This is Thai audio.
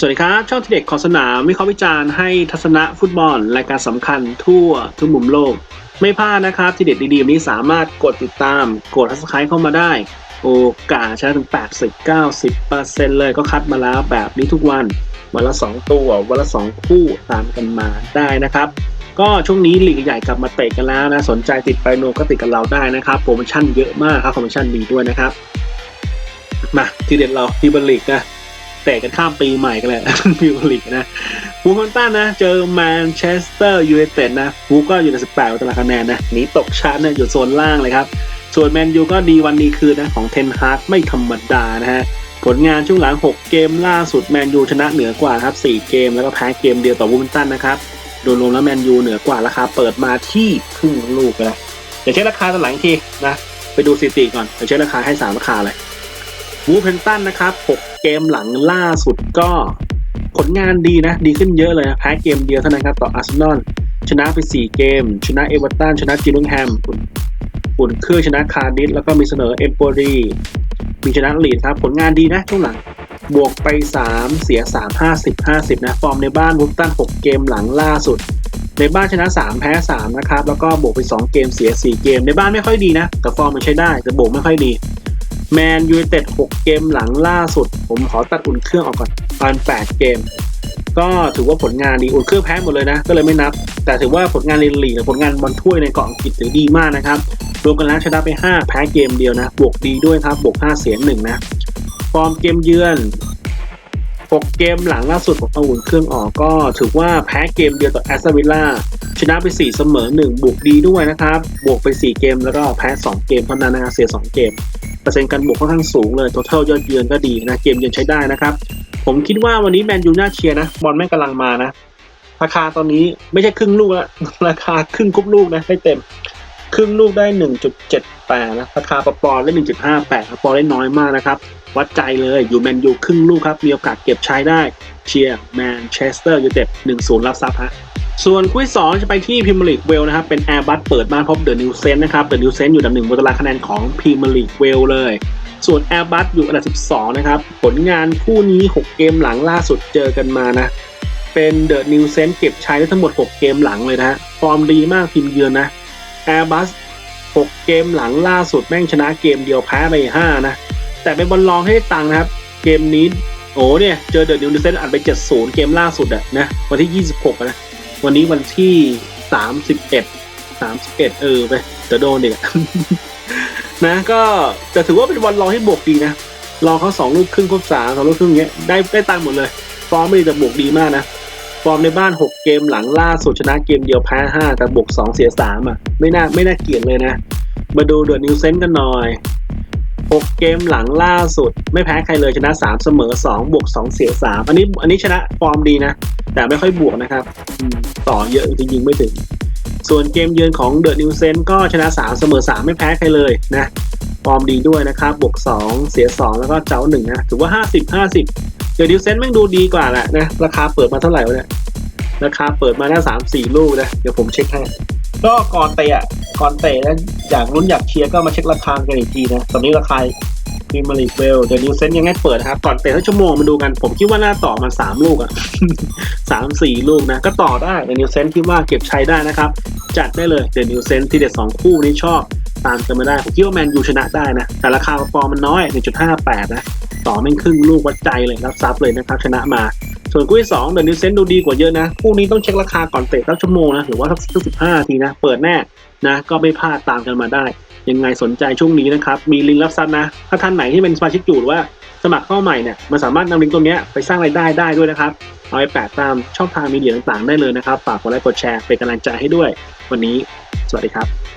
สวัสดีครับ ช่องทีเด็กขอสนามวิเคราะห์วิจารณ์ให้ทัศนะฟุตบอล รายการสำคัญทั่วทุกมุมโลก ไม่พลาดนะครับ ทีเด็ดดีๆนี้สามารถกดติดตาม กดทัสไครต์เข้ามาได้ โอกาสชนะถึง 80-90%เลยก็คัดมาแล้วแบบนี้ทุกวัน วันละ 2 ตัว วันละ 2 คู่ตามกันมาได้นะครับ ก็ช่วงนี้หลีกใหญ่กลับมาเตะกันแล้วนะ สนใจติดไปโนก็ติดกับเราได้นะครับโปรโมชั่นเยอะมากครับโปรโมชั่นดีด้วยนะครับมาทีเด็ดเราทีบัลลีกนะ ตะกันข้ามปีใหม่กันเลยพิวลีกนะวูฟแฮมป์ตันนะ เจอแมนเชสเตอร์ยูไนเต็ดนะวูก็อยู่ใน 18ตารางคะแนนนะหนีตกชั้นนะอยู่โซนล่างเลยครับ ส่วนแมนยูก็ดีวันดีคืนนะของเทนฮาร์กไม่ธรรมดานะฮะผลงานช่วงหลัง 6 เกมล่าสุดแมนยูชนะเหนือกว่าครับ 4 เกมแล้วก็แพ้เกมเดียวต่อวูฟแฮมป์ตันนะครับโดยรวมแล้วแมนยูเหนือกว่าราคาเปิดมาที่ครึ่งลูกเลยเดี๋ยวเช็คราคาตอนหลังทีนะไปดูสถิติก่อนเดี๋ยวเช็คราคาให้สามราคาเลย วูฟแฮมป์ตันนะครับ 6 เกมหลังล่าสุดก็ผลงานดีนะ ดีขึ้นเยอะเลยนะแพ้เกมเดียวเท่านั้นครับ ต่ออาร์เซนอลชนะไป 4 เกม ชนะเอเวอร์ตันชนะจิลลิงแฮมอุ่นเครื่องชนะคาร์ดิสแล้วก็มีเสนอเอมโปรีมีชนะลีดครับ ผลงานดีนะช่วงหลัง บวกไป 3 เสีย 3 50 50 นะ ฟอร์มในบ้านวูฟตัน 6 เกมหลังล่าสุด ในบ้านชนะ 3 แพ้ 3 นะครับ แล้วก็บวกไป 2 เกมเสีย 4 เกม ในบ้านไม่ค่อยดีนะ แต่ฟอร์มมันใช้ได้แต่บวกไม่ค่อยดี แมนยูไนเต็ด6เกมหลังล่าสุด ผมขอตัดอุ่นเครื่องออกก่อนตอน8เกม ก็ถือว่าผลงานดีอุ่นเครื่องแพ้หมดเลยนะ ก็เลยไม่นับ แต่ถือว่าผลงานในลีกหรือผลงานบอลถ้วยในเกาะอังกฤษถือดีมากนะครับรวมกันแล้วชนะไป 5 แพ้เกมเดียวนะ บวกดีด้วยครับ บวก 5 เสีย1นะ ฟอร์มเกมเยือน 6 เกมหลังล่าสุดผมเอาอุ่นเครื่องออกก็ถือว่าแพ้เกมเดียวต่อแอสตันวิลล่าชนะไป 4 เสมอ 1 บวกดีด้วยนะครับ บวกไป 4 เกมแล้วก็แพ้ 2 เกมเท่านั้นนะเสีย 2 เกม ปอร์เซ็นต์การบวกค่อนข้างสูงเลย total ยอดเยือนก็ดีนะ เกมเยือนใช้ได้นะครับ ผมคิดว่าวันนี้แมนยูน่าเชียร์นะ บอลแม่งกำลังมานะ ราคาตอนนี้ไม่ใช่ครึ่งลูกละราคาครึ่งคุบลูกนะให้เต็ม ครึ่งลูกได้ 1.78 นะ ราคาปอปอได้ 1.58ปปอได้น้อยมากนะครับ วัดใจเลยอยู่แมนยูครึ่งลูกครับ มีโอกาสเก็บใช้ได้ เชียร์แมนเชสเตอร์ยูไนเต็ด1-0รับซับฮะ ส่วนคู่สองจะไปที่พรีเมียร์ลีกเวลนะครับ เป็นแอร์บัสเปิดบ้านพบเดอะนิวเซนนะครับเดอะนิวเซนอยู่อันดับหนึ่งบนตารางคะแนนของพรีเมียร์ลีกเวลเลย ส่วนแอร์บัสอยู่อันดับ 12 นะครับ ผลงานคู่นี้ 6 เกมหลังล่าสุดเจอกันมานะ เป็นเดอะนิวเซนเก็บใช้ได้ทั้งหมด 6 เกมหลังเลยนะฟอร์มดีมากทีมเยือนนะแอร์บัส6 เกมหลังล่าสุดแม่งชนะเกมเดียวแพ้ไป 5 นะ แต่เป็นบอลลองให้ได้ตังค์นะครับ เกมนี้โอ้เนี่ยเจอเดอะนิวเซนอัดไป 70 เกมล่าสุดอะนะวันที่ 26 นะ วันนี้วันที่31 31เอ็ดสามสิบเอไปเดี๋ยวโดนเด็กนะก็แต่ถือว่าเป็นวันรองให้บวกดีนะรองเขาสองลูกครึ่งครบสามสองลูกครึ่งเงี้ยได้ได้ตังค์หมดเลย ฟอร์มไม่ดีแต่บวกดีมากนะ ฟอร์มในบ้าน6เกมหลังล่าสุดชนะเกมเดียวแพ้5แต่บวก2เสีย3อะ ไม่น่าไม่น่าเกลียดเลยนะ มาดูเดอะนิวเซนกันหน่อย6เกมหลังล่าสุด ไม่แพ้ใครเลยชนะ3เสมอ2บวก2เสีย3อันนี้อันนี้ชนะฟอร์มดีนะ แต่ไม่ค่อยบวกนะครับต่อเยอะจริงๆไม่ถึง ส่วนเกมเยือนของเดอะนิวเซนก็ชนะ 3 เสมอ 3 ไม่แพ้ใครเลยนะฟอร์มดีด้วยนะครับ บวก 2 เสีย 2 แล้วก็เจ้าหนึ่งนะถือว่า 50 50 เดอะนิวเซนแม่งดูดีกว่าแหละนะราคาเปิดมาเท่าไหร่วะเนี่ยราคาเปิดมาหน้าสามสี่ลูกนะเดี๋ยวผมเช็คให้ก็ก่อนเตะอะก่อนเตะแล้วอยากลุ้นอยากเชียร์ก็มาเช็คราคากันอีกทีนะตอนนี้ราคา พรีเมียร์ลีกเวลเดนิวเซนยังไงเปิดครับ ก่อนเตะทั้งชั่วโมงมาดูกันผมคิดว่าน่าต่อมันสามลูกอะสามสี่ลูกนะ ก็ต่อได้เดนิวเซนคิดว่าเก็บใช้ได้นะครับ จัดได้เลยเดนิวเซนที่เด็ดสองคู่นี้ชอบตามกันมาได้ ผมคิดว่าแมนยูชนะได้นะ แต่ราคาฟอร์มมันน้อย 1.58 นะต่อแม่งครึ่งลูกวัดใจเลยรับซับเลยนะครับชนะมา ส่วนคู่ที่สองเดนิวเซนดูดีกว่าเยอะนะ คู่นี้ต้องเช็คราคาก่อนเตะตั้งชั่วโมงนะหรือว่าสักสิบห้าทีนะ เปิดแน่นะ ก็ไม่พลาดตามกันมาได้ ยังไงสนใจช่วงนี้นะครับ มีลิงก์รับซับนะ ถ้าท่านไหนที่เป็นสมาชิกอยู่หรือว่าสมัครเข้าใหม่เนี่ยมันสามารถนำลิงก์ตรงนี้ไปสร้างรายได้ได้ด้วยนะครับ เอาไปแปะตามช่องทางมีเดียต่างๆ ได้เลยนะครับ ฝากกดไลค์กดแชร์เป็นกำลังใจให้ด้วย วันนี้ สวัสดีครับ